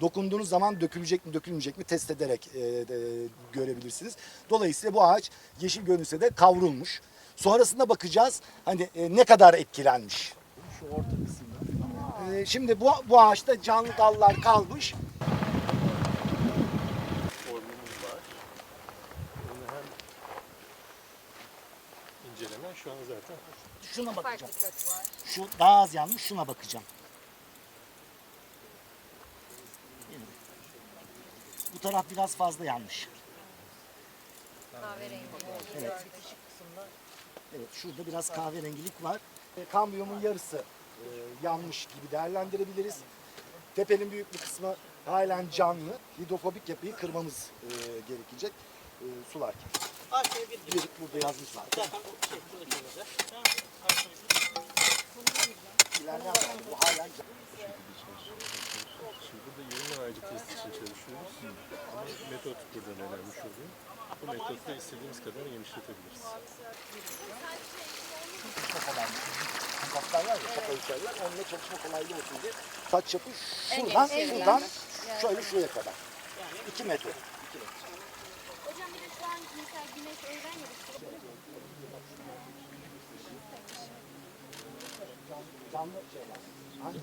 dokunduğunuz zaman dökülecek mi dökülmeyecek mi test ederek e, de- görebilirsiniz. Dolayısıyla bu ağaç yeşil görünse de kavrulmuş. Sonrasında bakacağız hani e, ne kadar etkilenmiş. Şu orta kısımda. E, şimdi bu, bu ağaçta canlı dallar kalmış. inceleme şu an zaten Şuna bakacağım. Şu daha az yanmış şuna bakacağım. Bu taraf biraz fazla yanmış. Kahverengi. Evet. Evet şurada biraz kahverengilik var. E, Kambiyomun yarısı e, yanmış gibi değerlendirebiliriz. Tepenin büyük bir kısmı halen canlı. Hidrofobik yapıyı kırmamız e, gerekecek e, sularken. Arkaya bir Bir burada yazmış var. zaten bu şey burada kalacak. Tamam. Arkaya bir. Zamanda bu halen. Şimdi burada yeni ağacı test için çalışıyoruz. Ama metot buradan önemli oluyor. Bu metotla istediğimiz kadar genişletebiliriz. Çok kolaylı. Kompostlar var ya, çok ölçerler. Onunla çalışma kolaylığı olsun diye. Saç yapı şuradan, şuradan, şöyle şuraya kadar. 2 metre. iki metre. Hocam bir de şu an mesela güneş öğlen ya Canlı şeyler.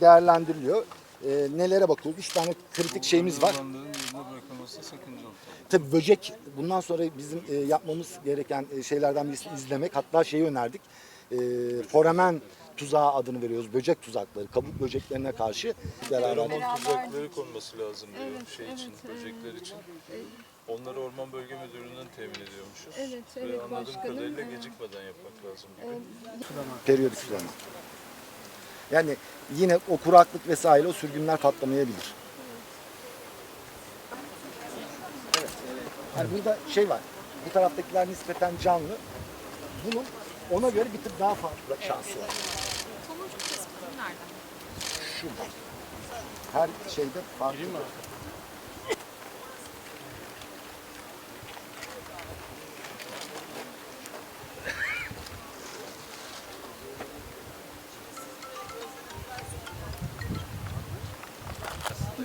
Değerlendiriliyor. Ee, nelere bakıyoruz? Üç tane kritik şeyimiz var. Tabii böcek bundan sonra bizim e, yapmamız gereken e, şeylerden birisi izlemek. Hatta şeyi önerdik. E, foramen tuzağı adını veriyoruz. Böcek tuzakları, kabuk böceklerine karşı beraber. Feromon tuzakları konması lazım diyor şey için, böcekler için. Onları Orman Bölge Müdürlüğü'nden temin ediyormuşuz. Evet, Ve evet anladığım başkanım. kadarıyla Ee, gecikmeden yapmak lazım. diyor. Periyodik sulama. Yani yine o kuraklık vesaire o sürgünler patlamayabilir. Evet. Yani burada şey var. Bu taraftakiler nispeten canlı. Bunun ona göre bir tık daha fazla şansı var. Tomurcuk kısmı nereden? Şurada. Her şeyde farklı.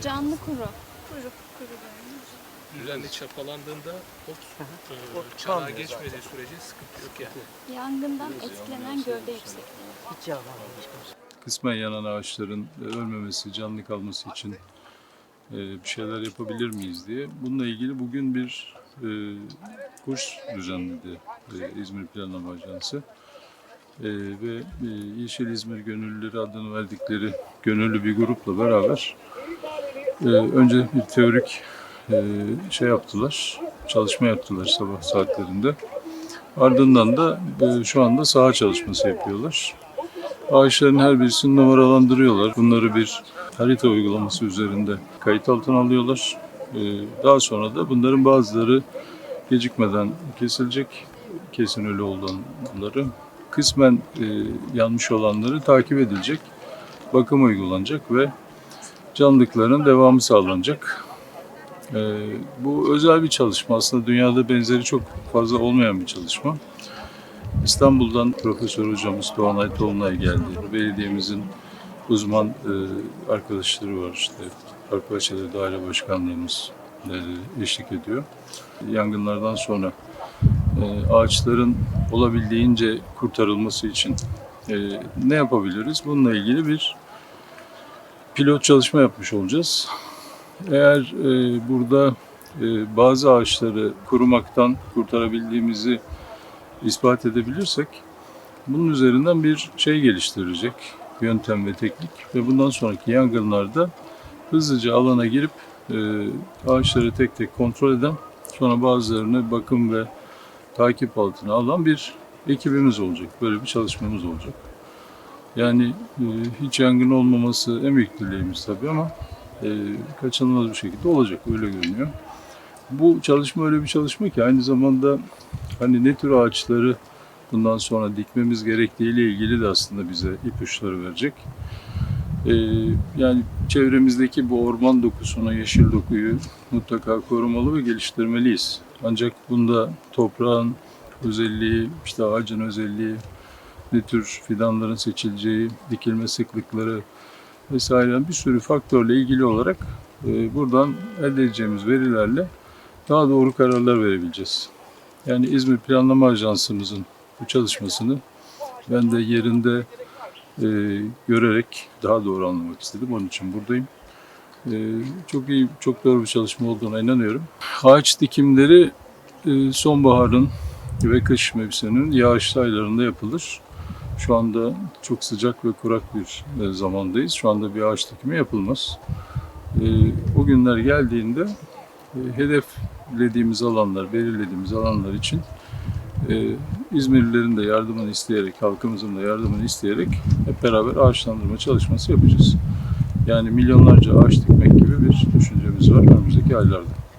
Canlı kuru. Kuru, kuru görünüyor. Düzenli çapalandığında ot e, çanağa geçmediği sürece sıkıntı yok yani. Yangından etkilenen gövde yüksekliği. Hiç yağ var başkanım. Kısmen yanan ağaçların e, ölmemesi, canlı kalması için e, bir şeyler yapabilir miyiz diye. Bununla ilgili bugün bir e, kurs düzenledi e, İzmir Planlama Ajansı. E, ve e, Yeşil İzmir Gönüllüleri adını verdikleri gönüllü bir grupla beraber e, önce bir teorik e, şey yaptılar, çalışma yaptılar sabah saatlerinde. Ardından da e, şu anda saha çalışması yapıyorlar. Ağaçların her birisini numaralandırıyorlar. Bunları bir harita uygulaması üzerinde kayıt altına alıyorlar. Ee, Daha sonra da bunların bazıları gecikmeden kesilecek. Kesin ölü olanları. Kısmen e, yanmış olanları takip edilecek. Bakım uygulanacak ve canlılıkların devamı sağlanacak. Ee, Bu özel bir çalışma. Aslında dünyada benzeri çok fazla olmayan bir çalışma. İstanbul'dan Profesör Hocamız Doğan Aytoğlu'na geldi. Belediyemizin uzman e, arkadaşları var işte. Bahçeleri Daire Başkanlığımız e, eşlik ediyor. Yangınlardan sonra e, ağaçların olabildiğince kurtarılması için e, ne yapabiliriz? Bununla ilgili bir pilot çalışma yapmış olacağız. Eğer e, burada e, bazı ağaçları kurumaktan kurtarabildiğimizi ispat edebilirsek bunun üzerinden bir şey geliştirecek yöntem ve teknik ve bundan sonraki yangınlarda hızlıca alana girip e, ağaçları tek tek kontrol eden sonra bazılarını bakım ve takip altına alan bir ekibimiz olacak. Böyle bir çalışmamız olacak. Yani e, hiç yangın olmaması dileğimiz tabii ama e, kaçınılmaz bir şekilde olacak öyle görünüyor. Bu çalışma öyle bir çalışma ki aynı zamanda hani ne tür ağaçları bundan sonra dikmemiz gerektiğiyle ilgili de aslında bize ipuçları verecek. Ee, yani çevremizdeki bu orman dokusunu, yeşil dokuyu mutlaka korumalı ve geliştirmeliyiz. Ancak bunda toprağın özelliği, işte ağacın özelliği, ne tür fidanların seçileceği, dikilme sıklıkları vesaire bir sürü faktörle ilgili olarak e, buradan elde edeceğimiz verilerle daha doğru kararlar verebileceğiz. Yani İzmir Planlama Ajansımızın bu çalışmasını ben de yerinde e, görerek daha doğru anlamak istedim. Onun için buradayım. E, çok iyi, çok doğru bir çalışma olduğuna inanıyorum. Ağaç dikimleri e, sonbaharın ve kış mevsiminin yağışlı aylarında yapılır. Şu anda çok sıcak ve kurak bir e, zamandayız. Şu anda bir ağaç dikimi yapılmaz. E, o günler geldiğinde e, hedeflediğimiz alanlar, belirlediğimiz alanlar için İzmirlilerin de yardımını isteyerek, halkımızın da yardımını isteyerek hep beraber ağaçlandırma çalışması yapacağız. Yani milyonlarca ağaç dikmek gibi bir düşüncemiz var önümüzdeki aylarda.